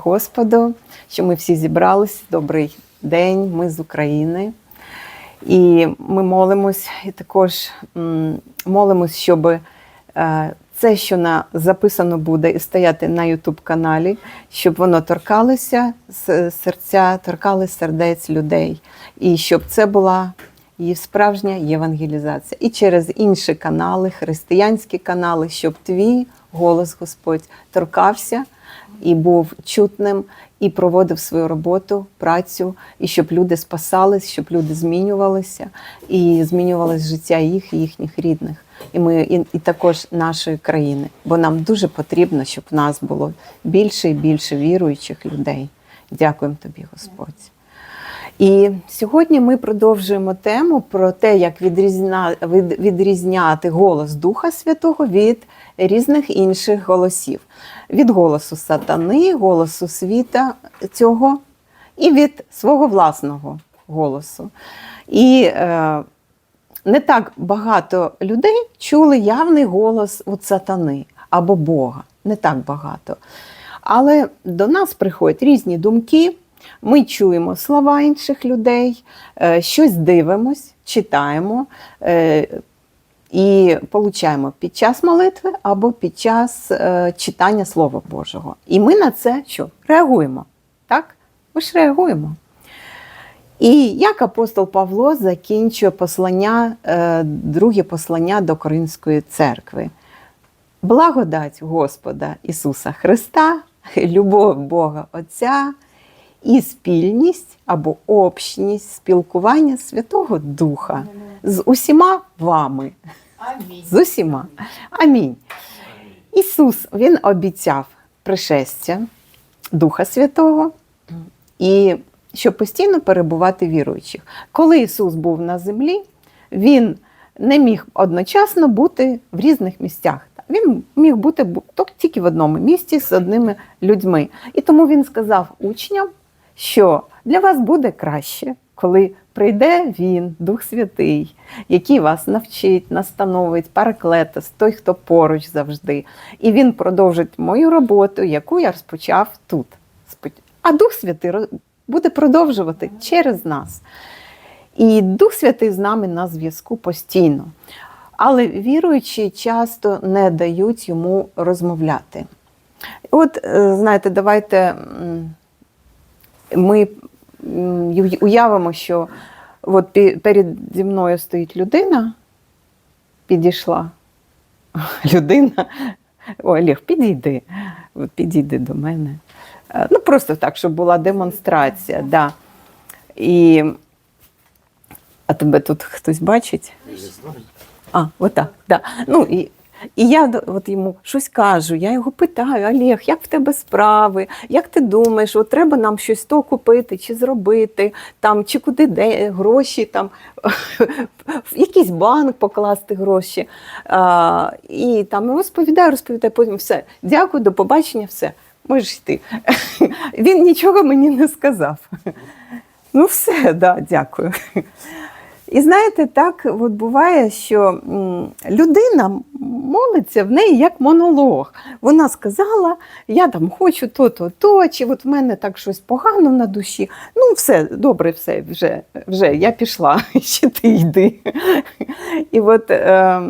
Господу, що ми всі зібрались. Добрий день, ми з України. І ми молимось, і також молимось, щоб е, це, що на записано буде і стояти на Ютуб каналі, щоб воно торкалося серця, торкали сердець людей, і щоб це була її справжня євангелізація. І через інші канали, християнські канали, щоб твій голос Господь торкався і був чутним, і проводив свою роботу, працю, і щоб люди спасались, щоб люди змінювалися, і змінювалось життя їх і їхніх рідних. І ми і, і також нашої країни, бо нам дуже потрібно, щоб в нас було більше і більше віруючих людей. Дякуємо тобі, Господь. І сьогодні ми продовжуємо тему про те, як відрізна, від- відрізняти голос Духа Святого від різних інших голосів, від голосу сатани, голосу світа цього і від свого власного голосу. І е, не так багато людей чули явний голос от сатани або Бога. Не так багато. Але до нас приходять різні думки. Ми чуємо слова інших людей, е, щось дивимось, читаємо е, і получаємо під час молитви або під час е, читання Слова Божого. І ми на це що? Реагуємо. Так? Ми ж реагуємо. І як апостол Павло закінчує послання, друге послання до Коринської церкви. Благодать Господа Ісуса Христа, любов Бога Отця і спільність або общність спілкування Святого Духа з усіма вами. Амінь. З усіма. Амінь. Ісус Він обіцяв пришестя Духа Святого і щоб постійно перебувати віруючих. Коли Ісус був на землі, Він не міг одночасно бути в різних місцях. Він міг бути бу- тільки в одному місці з одними людьми. І тому він сказав учням, що для вас буде краще, коли прийде він, Дух Святий, який вас навчить, настановить, параклетос, той, хто поруч завжди. І він продовжить мою роботу, яку я розпочав тут. А Дух Святий буде продовжувати через нас. І Дух Святий з нами на зв'язку постійно. Але віруючі часто не дають йому розмовляти. От, е, знаєте, давайте ми уявимо, що от переді мною стоїть людина, підійшла людина. О, Олег, підійди, От підійди до мене. Е, Ну, просто так, щоб була демонстрація. Да. І... А тебе тут хтось бачить? А, отак, да. Ну, і, і я от йому щось кажу, я його питаю, Олег, як в тебе справи? Як ти думаєш, от треба нам щось то купити чи зробити, там, чи куди де гроші, там, в якийсь банк покласти гроші. А, і там розповідаю, розповідаю, потім все. Дякую, до побачення, все. Можеш йти. Він нічого мені не сказав. Ну, все, да, дякую. І знаєте, так от буває, що людина молиться в неї як монолог. Вона сказала, я там хочу то-то, то, чи от в мене так щось погано на душі. Ну, все, добре, все, вже, вже я пішла, ще ти йди. І от, е,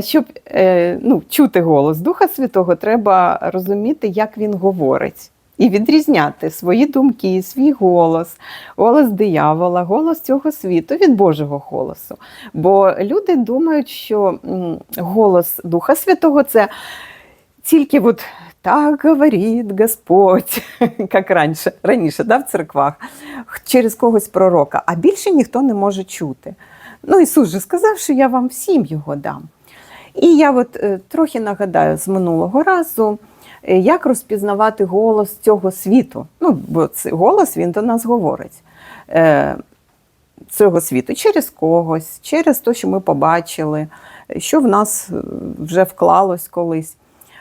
щоб е, ну, чути голос Духа Святого, треба розуміти, як він говорить. І відрізняти свої думки, свій голос, голос диявола, голос цього світу від Божого голосу. Бо люди думають, що голос Духа Святого це тільки от так говорить Господь, як раніше, раніше да, в церквах, через когось пророка, а більше ніхто не може чути. Ну, Ісус же сказав, що я вам всім його дам. І я от е, трохи нагадаю з минулого разу, як розпізнавати голос цього світу. Ну, бо цей голос він до нас говорить. Е, Цього світу через когось, через те, що ми побачили, що в нас е, вже вклалось колись.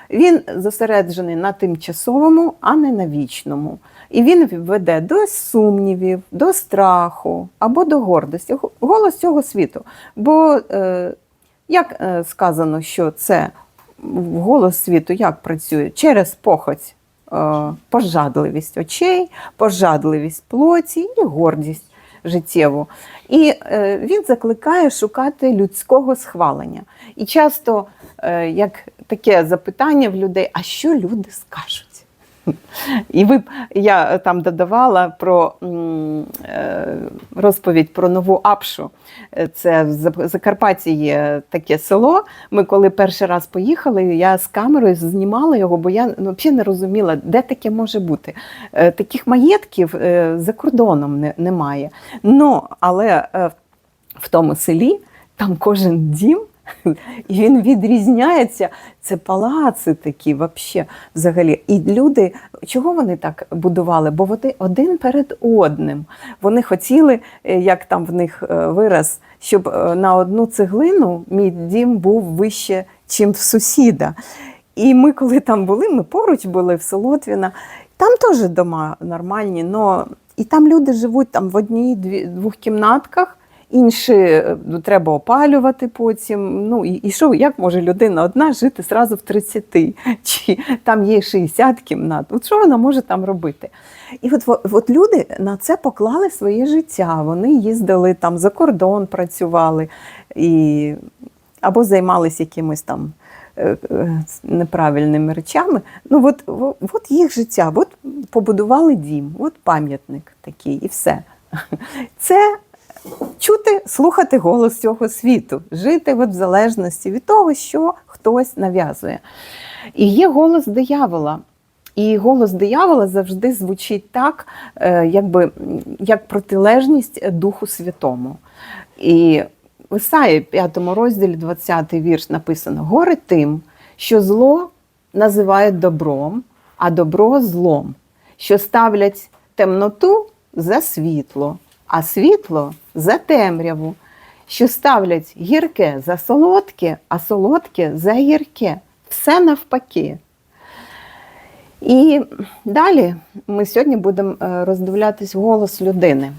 Він зосереджений на тимчасовому, а не на вічному. І він веде до сумнівів, до страху або до гордості. Голос цього світу. Бо е, як е, сказано, що це голос світу як працює? Через похоть е, пожадливість очей, пожадливість плоті і гордість життєву. І е, він закликає шукати людського схвалення. І часто е, як таке запитання в людей: а що люди скажуть? І ви я там додавала про е, розповідь про нову Апшу. Е, Це в Закарпатті є таке село. Ми коли перший раз поїхали, я з камерою знімала його, бо я ну, взагалі не розуміла, де таке може бути. Е, Таких маєтків е, за кордоном немає. Но, але е, в тому селі там кожен дім. І він відрізняється. Це палаци такі, вообще, взагалі. І люди, чого вони так будували? Бо вони один перед одним. Вони хотіли, е, як там в них е, вираз, щоб е, на одну цеглину мій дім був вище, чим в сусіда. І ми, коли там були, ми поруч були в Солотвіна, там теж дома нормальні, но і там люди живуть там в одній двох кімнатках. Інші е, треба опалювати потім. Ну і, і що, як може людина одна жити зразу в 30? Чи там є 60 кімнат? От що вона може там робити? І от, от, люди на це поклали своє життя. Вони їздили там за кордон, працювали і або займалися якимось там е, е, неправильними речами. Ну, от, от їх життя, от побудували дім, от пам'ятник такий, і все. Це чути, слухати голос цього світу, жити от в залежності від того, що хтось нав'язує. І є голос диявола. І голос диявола завжди звучить так, е, якби як протилежність Духу Святому. І в Ісаї 5 розділі 20 вірш написано: горе тим, що зло називають добром, а добро злом, що ставлять темноту за світло, а світло за темряву, що ставлять гірке за солодке, а солодке за гірке. Все навпаки. І далі ми сьогодні будемо е, роздивлятись голос людини.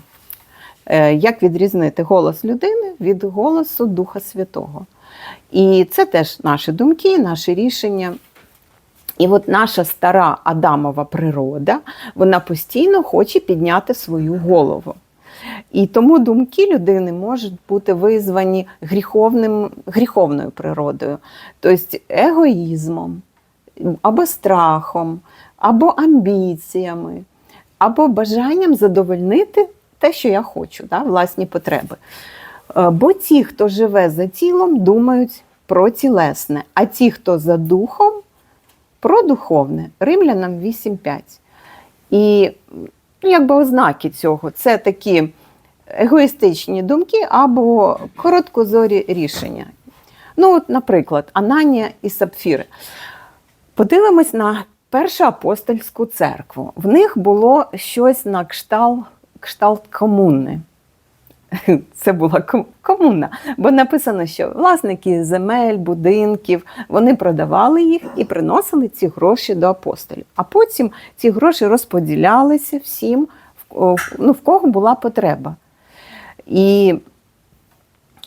Е, Як відрізнити голос людини від голосу Духа Святого? І це теж наші думки, наші рішення. І от наша стара Адамова природа, вона постійно хоче підняти свою голову. І тому думки людини можуть бути визвані гріховним, гріховною природою, тобто егоїзмом, або страхом, або амбіціями, або бажанням задовольнити те, що я хочу, да, власні потреби. Е, Бо ті, хто живе за тілом, думають про тілесне, а ті, хто за духом, про духовне. Римлянам 8.5. І якби ознаки цього це такі егоїстичні думки або короткозорі рішення. Ну, от, наприклад, Ананія і Сапфіри. Подивимось на першу апостольську церкву. В них було щось на кшталт, кшталт комуни. Це була ком- комуна, бо написано, що власники земель, будинків, вони продавали їх і приносили ці гроші до апостолів. А потім ці гроші розподілялися всім, ну, в кого була потреба. І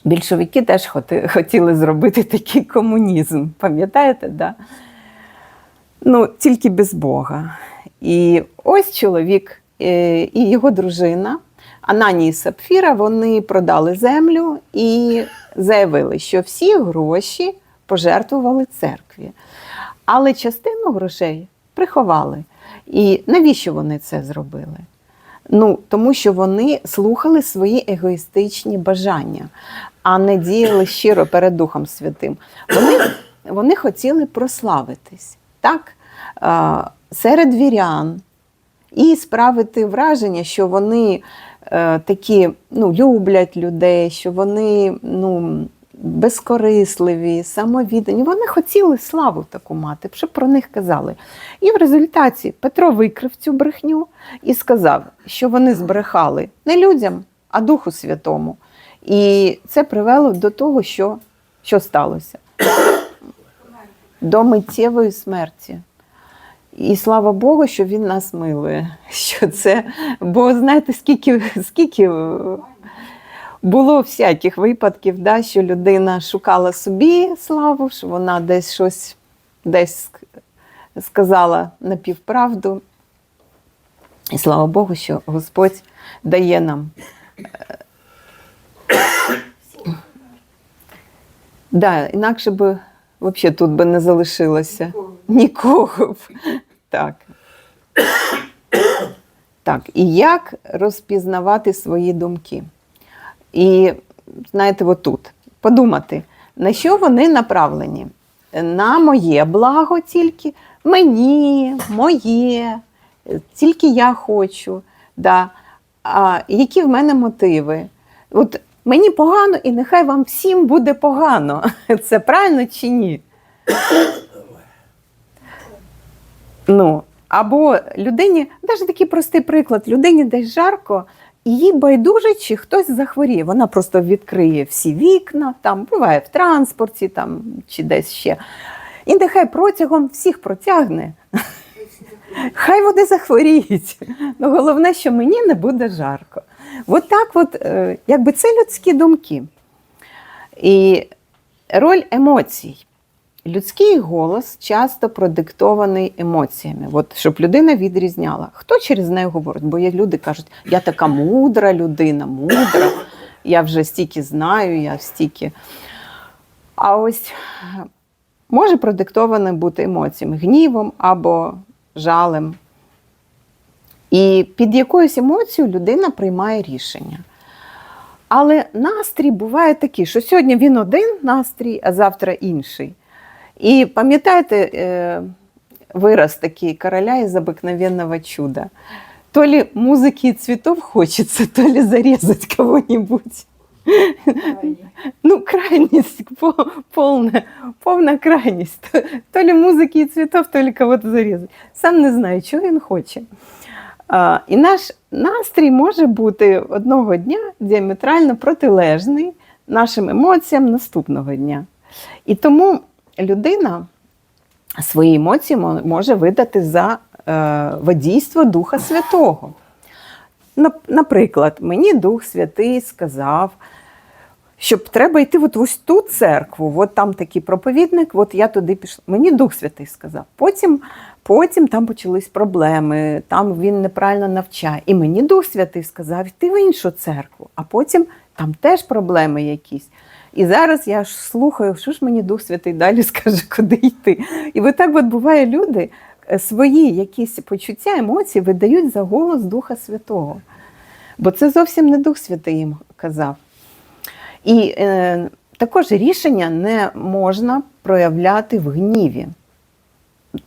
більшовики теж хотіли зробити такий комунізм. Пам'ятаєте, да? Ну, тільки без Бога. І ось чоловік е, і його дружина Ананій і Сапфіра вони продали землю і заявили, що всі гроші пожертвували церкві. Але частину грошей приховали. І навіщо вони це зробили? Ну, тому що вони слухали свої егоїстичні бажання, а не діяли щиро перед Духом Святим. Вони, вони хотіли прославитись так, серед вірян і справити враження, що вони такі ну, люблять людей, що вони ну, безкорисливі, самовіддані. Вони хотіли славу таку мати, щоб про них казали. І в результаті Петро викрив цю брехню і сказав, що вони збрехали не людям, а Духу Святому. І це привело до того, що, що сталося. До миттєвої смерті. І слава Богу, що він нас милує. Що це, бо знаєте, скільки, скільки е, було всяких випадків, да, що людина шукала собі славу, що вона десь щось десь сказала напівправду. І слава Богу, що Господь дає нам. е, Да, інакше би взагалі тут би не залишилося. Нікого б. Так. Так, і як розпізнавати свої думки? І знаєте, отут подумати, на що вони направлені? На моє благо тільки, мені, моє, тільки я хочу. Да. А які в мене мотиви? От мені погано, і нехай вам всім буде погано. Це правильно чи ні? Ну, або людині, навіть такий простий приклад, людині десь жарко, і їй байдуже, чи хтось захворіє. Вона просто відкриє всі вікна, там буває в транспорті, там чи десь ще. І нехай протягом всіх протягне. Хай вони захворіють. Ну, головне, що мені не буде жарко. От так, от, е, якби це людські думки. І роль емоцій. Людський голос часто продиктований емоціями, от, щоб людина відрізняла. Хто через неї говорить? Бо є люди кажуть, я така мудра людина, мудра, я вже стільки знаю, я стільки. А ось може продиктоване бути емоціями, гнівом або жалем. І під якоюсь емоцією людина приймає рішення. Але настрій буває такий, що сьогодні він один настрій, а завтра інший. І пам'ятаєте е, вираз такий короля із обыкновенного чуда. То ли музыки и цветов хочется, то ли зарезать кого-нибудь. Ну, крайність, по- повна, крайність. То ли музики і цвітов, то ли кого-то зарізати. Сам не знаю, чого він хоче. І наш настрій може бути одного дня діаметрально протилежний нашим емоціям наступного дня. І тому людина свої емоції може видати за е, водійство Духа Святого. Наприклад, мені Дух Святий сказав, щоб треба йти от ось ту церкву, от там такий проповідник, от я туди пішла. Мені Дух Святий сказав. Потім, потім там почались проблеми, там він неправильно навчає. І мені Дух Святий сказав, йти в іншу церкву, а потім там теж проблеми якісь. І зараз я ж слухаю, що ж мені Дух Святий далі скаже, куди йти. І от так от буває люди е, свої якісь почуття, емоції видають за голос Духа Святого. Бо це зовсім не Дух Святий їм казав. І е, також рішення не можна проявляти в гніві.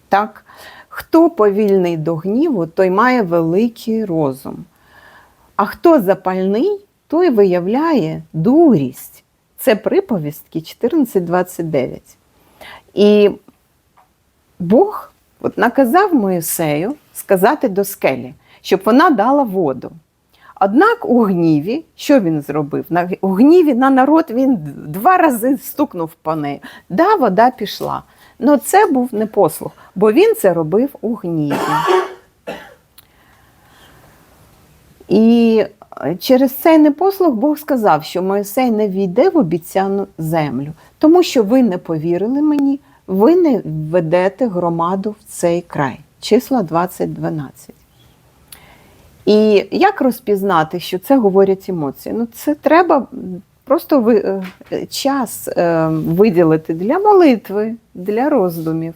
Так? Хто повільний до гніву, той має великий розум. А хто запальний, той виявляє дурість. Це приповістки 14.29. І Бог от наказав Моїсею сказати до скелі, щоб вона дала воду. Однак у гніві, що він зробив? У гніві на народ він два рази стукнув по неї. Да, вода пішла. Ну це був непослух, бо він це робив у гніві. І е, через цей непослух Бог сказав, що Моїсей не війде в обіцяну землю, тому що ви не повірили мені, ви не ведете громаду в цей край. Числа 20.12. І як розпізнати, що це говорять емоції? Ну, це треба просто ви, е, час е, виділити для молитви, для роздумів,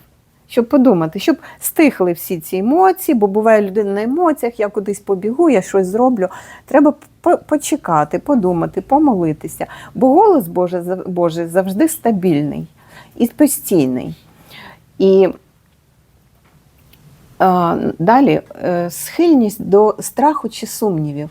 щоб подумати, щоб стихли всі ці емоції, бо буває людина на емоціях, я кудись побігу, я щось зроблю. Треба почекати, подумати, помолитися. Бо голос Божий, завжди стабільний і постійний. І Далі е, схильність до страху чи сумнівів.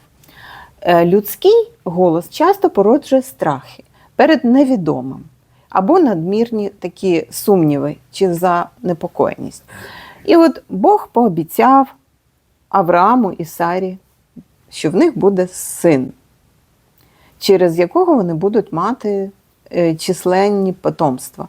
Е, Людський голос часто породжує страхи перед невідомим або надмірні такі сумніви чи занепокоєність. І от Бог пообіцяв Аврааму і Сарі, що в них буде син, через якого вони будуть мати е, численні потомства.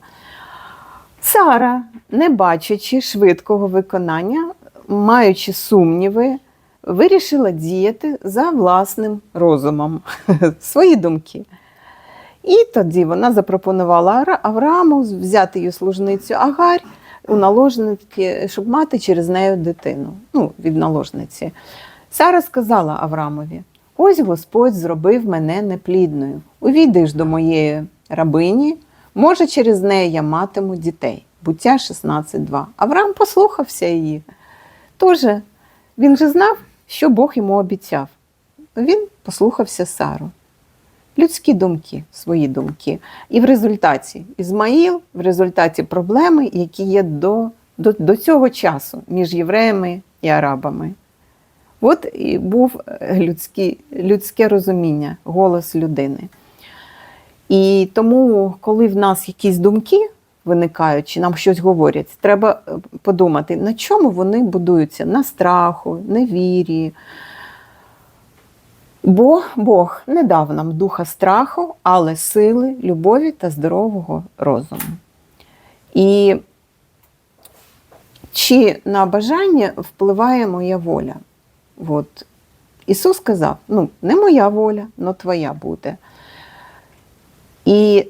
Сара, не бачачи швидкого виконання, маючи сумніви, вирішила діяти за власним розумом, свої думки. І тоді вона запропонувала Аврааму взяти її служницю Агарь, у наложниці, щоб мати через неї дитину, ну, від наложниці. Сара сказала Аврамові: Ось Господь зробив мене неплідною. Увійдеш до моєї рабині, може, через неї я матиму дітей. Буття 16.2. Авраам послухався її. Тож він же знав, що Бог йому обіцяв. Він послухався Сару. Людські думки, свої думки. І в результаті Ізмаїл, в результаті проблеми, які є до, до, до цього часу між євреями і арабами. От і був людський, людське розуміння, голос людини. І тому, коли в нас якісь думки виникають, чи нам щось говорять, треба е, подумати, на чому вони будуються? На страху, невірі. Бо Бог не дав нам духа страху, але сили, любові та здорового розуму. І чи на бажання впливає моя воля? От. Ісус сказав: ну, не моя воля, але твоя буде. І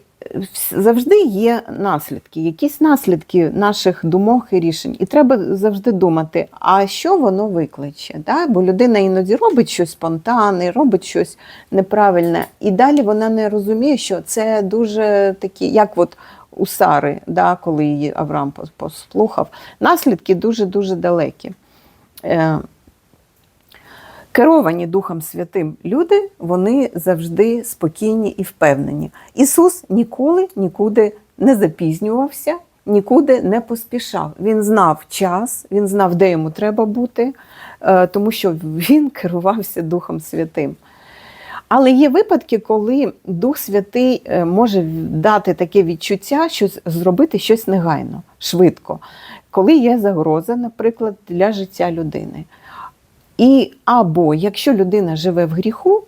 завжди є наслідки, якісь наслідки наших думок і рішень. І треба завжди думати, а що воно викличе. Да? Бо людина іноді робить щось спонтанне, робить щось неправильне, і далі вона не розуміє, що це дуже такі, як от у Сари, да, коли її Авраам послухав, наслідки дуже-дуже далекі. Керовані Духом Святим люди, вони завжди спокійні і впевнені. Ісус ніколи нікуди не запізнювався, нікуди не поспішав. Він знав час, він знав, де йому треба бути, е, тому що він керувався Духом Святим. Але є випадки, коли Дух Святий е, може дати таке відчуття, що зробити щось негайно, швидко, коли є загроза, наприклад, для життя людини. І або якщо людина живе в гріху,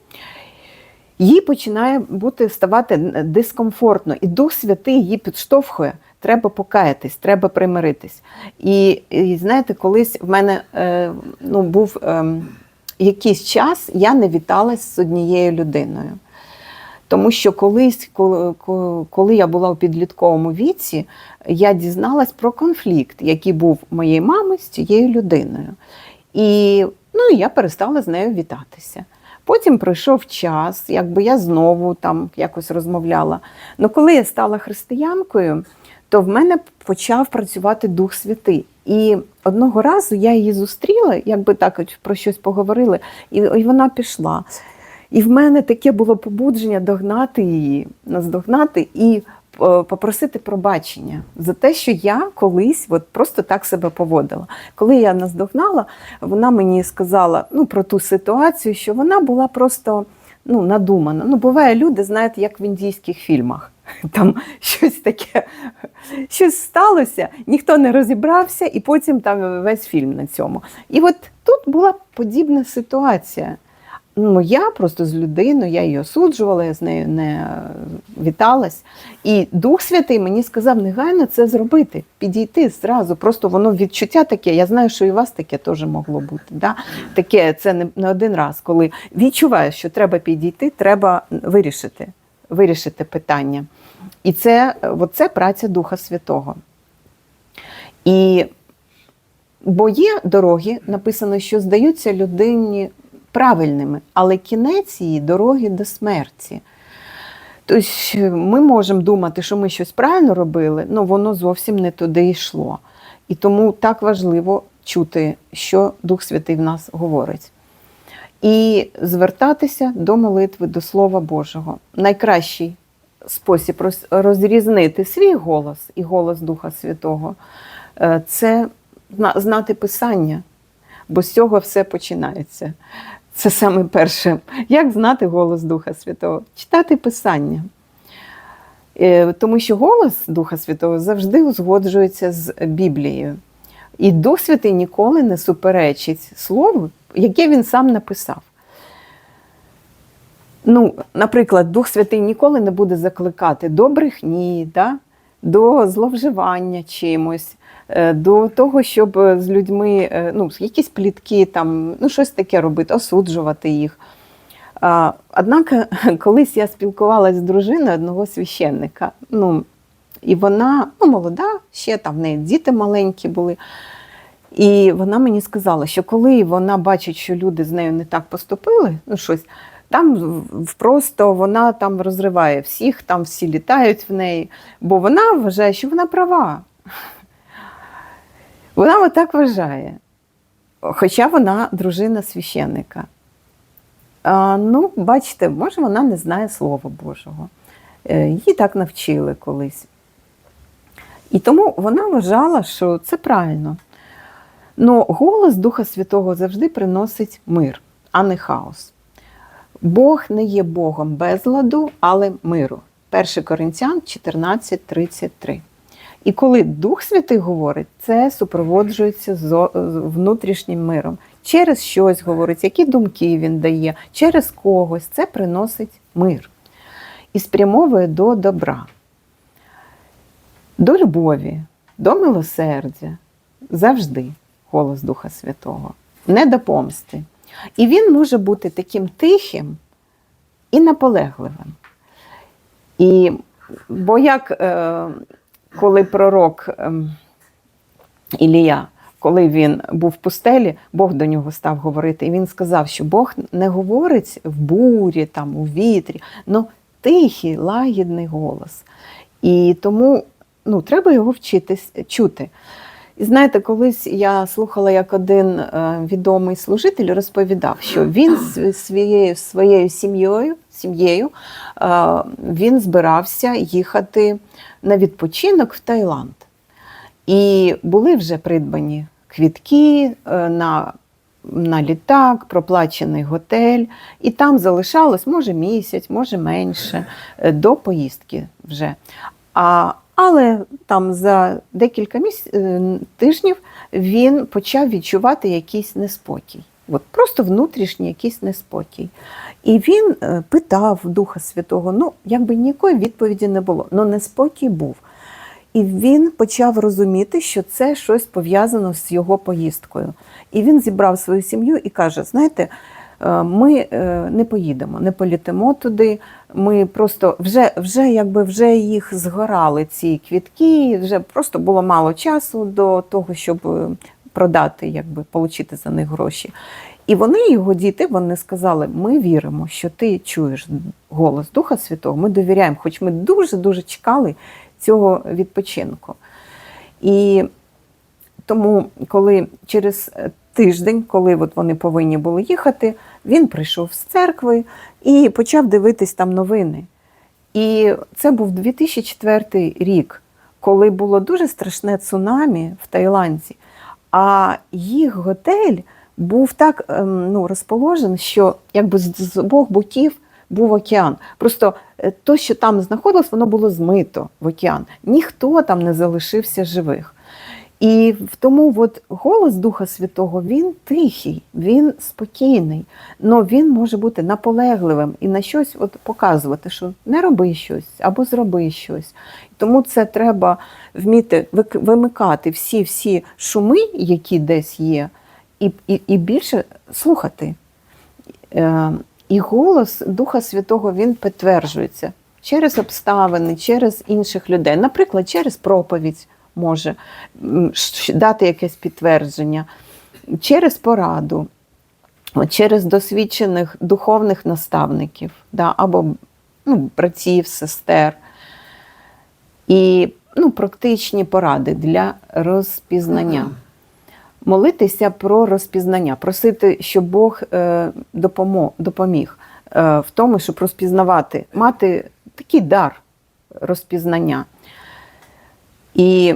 їй починає бути ставати дискомфортно, і Дух Святий її підштовхує. Треба покаятись, треба примиритись. І, і знаєте, колись в мене е, ну, був е, якийсь час, я не віталась з однією людиною. Тому що колись, коли, коли я була у підлітковому віці, я дізналась про конфлікт, який був моєї мами з цією людиною. І Ну і я перестала з нею вітатися. Потім пройшов час, якби я знову там якось розмовляла. Ну коли я стала християнкою, то в мене почав працювати Дух Святий. І одного разу я її зустріла, якби так про щось поговорили, і, і вона пішла. І в мене таке було побудження догнати її, наздогнати і попросити пробачення за те, що я колись от просто так себе поводила. Коли я наздогнала, вона мені сказала ну, про ту ситуацію, що вона була просто ну, надумана. Ну, буває, люди, знаєте, як в індійських фільмах. Там щось таке, щось сталося, ніхто не розібрався, і потім там весь фільм на цьому. І от тут була подібна ситуація. Ну, я просто з людиною, я її осуджувала, я з нею не віталась. І Дух Святий мені сказав негайно це зробити, підійти зразу. Просто воно відчуття таке. Я знаю, що і у вас таке теж могло бути. Да? Таке це не, не один раз, коли відчуваєш, що треба підійти, треба вирішити, вирішити питання. І це, це праця Духа Святого. І Бо є дороги, написано, що здаються людині правильними, але кінець її дороги до смерті. Тобто ми можемо думати, що ми щось правильно робили, але воно зовсім не туди йшло. І тому так важливо чути, що Дух Святий в нас говорить. І звертатися до молитви, до Слова Божого. Найкращий спосіб розрізнити свій голос і голос Духа Святого е, це знати Писання, бо з цього все починається. Це саме перше. Як знати голос Духа Святого? Читати Писання. Е, тому що голос Духа Святого завжди узгоджується з Біблією. І Дух Святий ніколи не суперечить слову, яке він сам написав. Ну, Наприклад, Дух Святий ніколи не буде закликати до брехні, да? До зловживання чимось. Е, до того, щоб з людьми е, ну, якісь плітки, там, ну, щось таке робити, осуджувати їх. Однак, колись я спілкувалася з дружиною одного священника. Ну, І вона ну, молода, ще там в неї діти маленькі були. І вона мені сказала, що коли вона бачить, що люди з нею не так поступили, ну щось, там просто вона там розриває всіх, там всі літають в неї, бо вона вважає, що вона права. Вона отак вважає. Хоча вона дружина священника. А, ну, бачите, може, вона не знає Слова Божого. Е, Її так навчили колись. І тому вона вважала, що це правильно. Но голос Духа Святого завжди приносить мир, а не хаос. Бог не є Богом безладу, але миру. 1 Коринтян 14:33. І коли Дух Святий говорить, це супроводжується з внутрішнім миром. Через щось говорить, які думки він дає, через когось це приносить мир і спрямовує до добра, до любові, до милосердя. Завжди голос Духа Святого, не до помсти. І він може бути таким тихим і наполегливим. І, бо як е, коли пророк е, Ілія, коли він був в пустелі, Бог до нього став говорити, і він сказав, що Бог не говорить в бурі, там, у вітрі, але тихий, лагідний голос. І тому ну, треба його вчитись чути. І знаєте, колись я слухала, як один е, відомий служитель розповідав, що він з своєю, своєю сім'єю, сім'єю е, він збирався їхати на відпочинок в Таїланд. І були вже придбані квітки е, на, на літак, проплачений готель, і там залишалось може місяць, може менше до поїздки вже. А, але там за декілька міс... е, тижнів він почав відчувати якийсь неспокій. От просто внутрішній якийсь неспокій. І він е, питав Духа Святого, ну, якби ніякої відповіді не було, але неспокій був. І він почав розуміти, що це щось пов'язано з його поїздкою. І він зібрав свою сім'ю і каже: знаєте, ми е, не поїдемо, не політимо туди. Ми просто вже, вже якби вже їх згорали ці квітки, вже просто було мало часу до того, щоб е, продати, якби отримати за них гроші. І вони, його діти, вони сказали: ми віримо, що ти чуєш голос Духа Святого, ми довіряємо, хоч ми дуже-дуже чекали цього відпочинку. І тому, коли через тиждень, коли от вони повинні були їхати, він прийшов з церкви і почав дивитись там новини. І це був 2004 рік, коли було дуже страшне цунамі в Таїланді, а їх готель був так ем, ну, розположений, що якби з обох боків був океан. Просто е, то, що там знаходилось, воно було змито в океан. Ніхто там не залишився живих. І в тому от голос Духа Святого він тихий, він спокійний, але він може бути наполегливим і на щось от показувати, що не роби щось або зроби щось. Тому це треба вміти вимикати всі всі шуми, які десь є, і, і, і більше слухати. Е, І голос Духа Святого він підтверджується через обставини, через інших людей, наприклад, через проповідь може дати якесь підтвердження, через пораду, через досвідчених духовних наставників, да, або ну, братів, сестер. І ну, практичні поради для розпізнання. Молитися про розпізнання, просити, щоб Бог е, допоміг е, в тому, щоб розпізнавати, мати такий дар розпізнання. І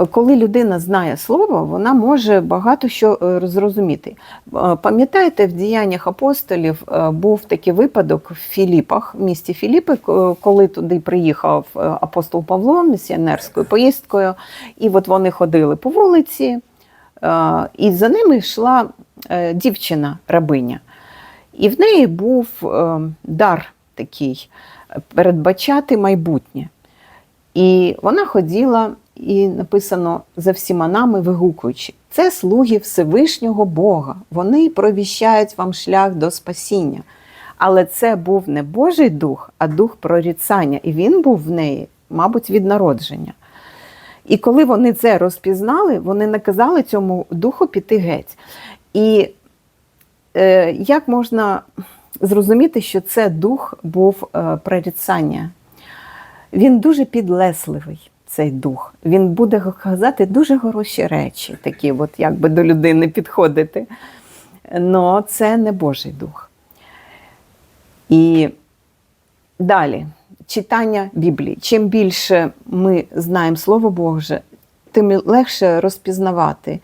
е, коли людина знає слово, вона може багато що е, зрозуміти. Е, Пам'ятаєте, в діяннях апостолів був такий випадок в Філіпах, в місті Філіпи, коли туди приїхав апостол Павло місіонерською поїздкою, і от вони ходили по вулиці, і за ними йшла дівчина рабиня. І в неї був дар такий передбачати майбутнє. І вона ходіла, і написано за всіма нами вигукуючи: це слуги Всевишнього Бога. Вони провіщають вам шлях до спасіння. Але це був не Божий дух, а дух прорицання. І він був в неї мабуть, від народження. І коли вони це розпізнали, вони наказали цьому духу піти геть. І е, як можна зрозуміти, що це дух був е, прорицання? Він дуже підлесливий, цей дух. Він буде казати дуже хороші речі, такі, от якби до людини підходити. Но це не Божий дух. І далі читання Біблії. Чим більше ми знаємо Слово Боже, тим легше розпізнавати.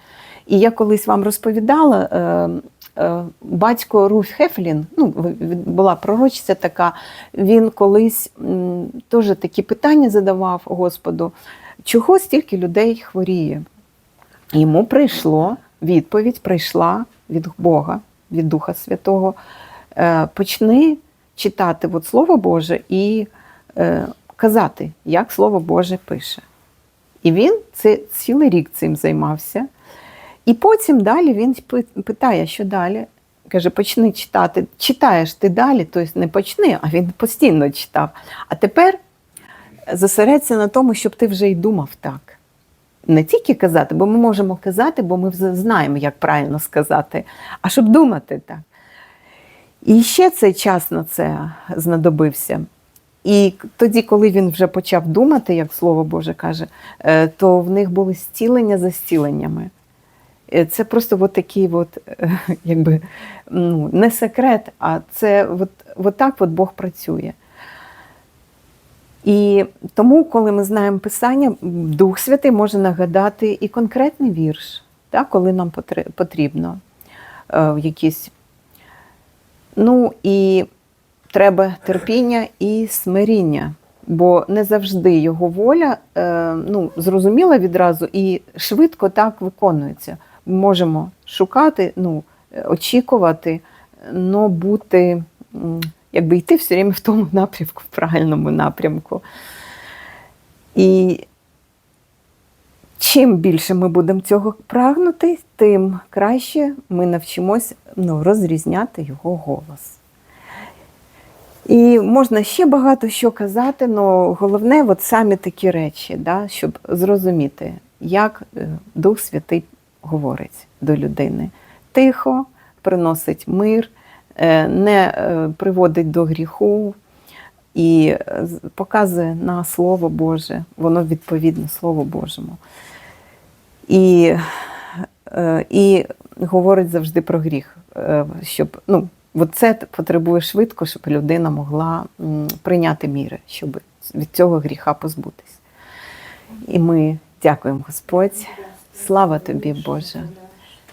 І я колись вам розповідала, е, батько Руф Хефлін, ну, була пророчиця така, він колись теж такі питання задавав Господу, чого стільки людей хворіє? Йому прийшло відповідь, прийшла від Бога, від Духа Святого. Е, Почни читати от Слово Боже і е, казати, як Слово Боже пише. І він це цілий рік цим займався. І потім далі він питає, що далі. Каже, почни читати. Читаєш ти далі, тобто не почни, а він постійно читав. А тепер зосередься на тому, щоб ти вже й думав так. Не тільки казати, бо ми можемо казати, бо ми вже знаємо, як правильно сказати, а щоб думати так. І ще цей час на це знадобився. І тоді, коли він вже почав думати, як Слово Боже каже, е, то в них були зцілення за зціленнями. Е, Це просто от такий, от, е, якби, ну, не секрет, а це от, от так от Бог працює. І тому, коли ми знаємо Писання, Дух Святий може нагадати і конкретний вірш, так, коли нам потрібно е, якісь. Ну і треба терпіння і смиріння, бо не завжди його воля ну, зрозуміла відразу і швидко так виконується. Можемо шукати, ну, очікувати, але бути, якби йти все время в тому напрямку, в правильному напрямку. І чим більше ми будемо цього прагнути, тим краще ми навчимось ну, розрізняти його голос. І можна ще багато що казати, але головне от самі такі речі, да, щоб зрозуміти, як е, Дух Святий говорить до людини. Тихо, приносить мир, е, не е, приводить до гріху і е, показує на Слово Боже, воно відповідно Слову Божому. І, і говорить завжди про гріх, щоб ну, от це потребує швидко, щоб людина могла прийняти міри, щоб від цього гріха позбутись. І ми дякуємо, Господь. Слава тобі, Боже.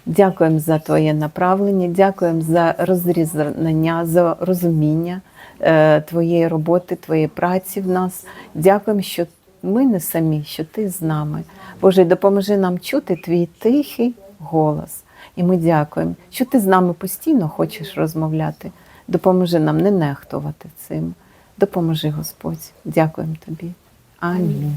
Дякуємо за Твоє направлення, дякуємо за розрізнення, за розуміння е, Твоєї роботи, Твоєї праці в нас. Дякуємо, що ми не самі, що Ти з нами. Боже, допоможи нам чути Твій тихий голос. І ми дякуємо, що ти з нами постійно хочеш розмовляти. Допоможи нам не нехтувати цим. Допоможи, Господь. Дякуємо тобі. Амінь.